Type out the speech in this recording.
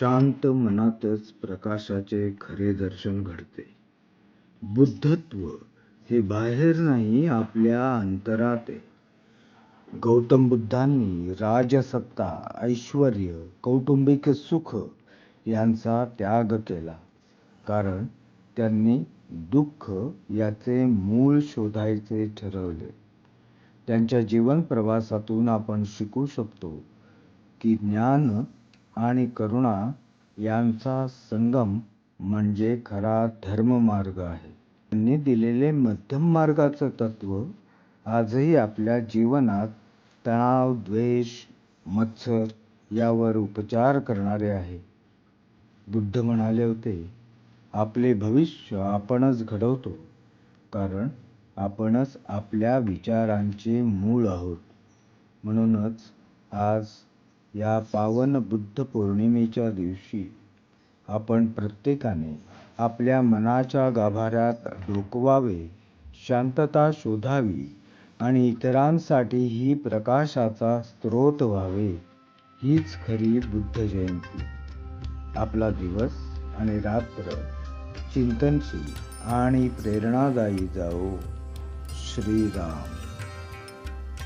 शांत मनातच प्रकाशाचे खरे दर्शन घडते. बुद्धत्व हे बाहेर नाही आपल्या अंतरात. आहे गौतम बुद्धांनी राजसत्ता ऐश्वर कौटुंबिक सुख यांचा त्याग केला. कारण त्यांनी दुःख याचे मूळ शोधायचे ठरवले. त्यांच्या जीवन प्रवासातून आपण शिकू शकतो की ज्ञान आणि करुणा यांचा संगम म्हणजे खरा धर्ममार्ग आहे. त्यांनी दिलेले मध्यम मार्गाचं तत्व आजही आपल्या जीवनात तणाव द्वेष मत्सर यावर उपचार करणारे आहे. बुद्ध म्हणाले होते आपले भविष्य आपणच घडवतो कारण आपणच आपल्या विचारांचे मूळ आहोत. म्हणूनच आज या पावन बुद्ध पौर्णिमेच्या दिवशी आपण प्रत्येकाने आपल्या मनाच्या गाभाऱ्यात डोकवावे शांतता शोधावी आणि इतरांसाठीही प्रकाशाचा स्रोत व्हावे हीच खरी बुद्ध जयंती. आपला दिवस आणि रात्र चिंतनशील आणि प्रेरणादायी जाओ श्रीराम.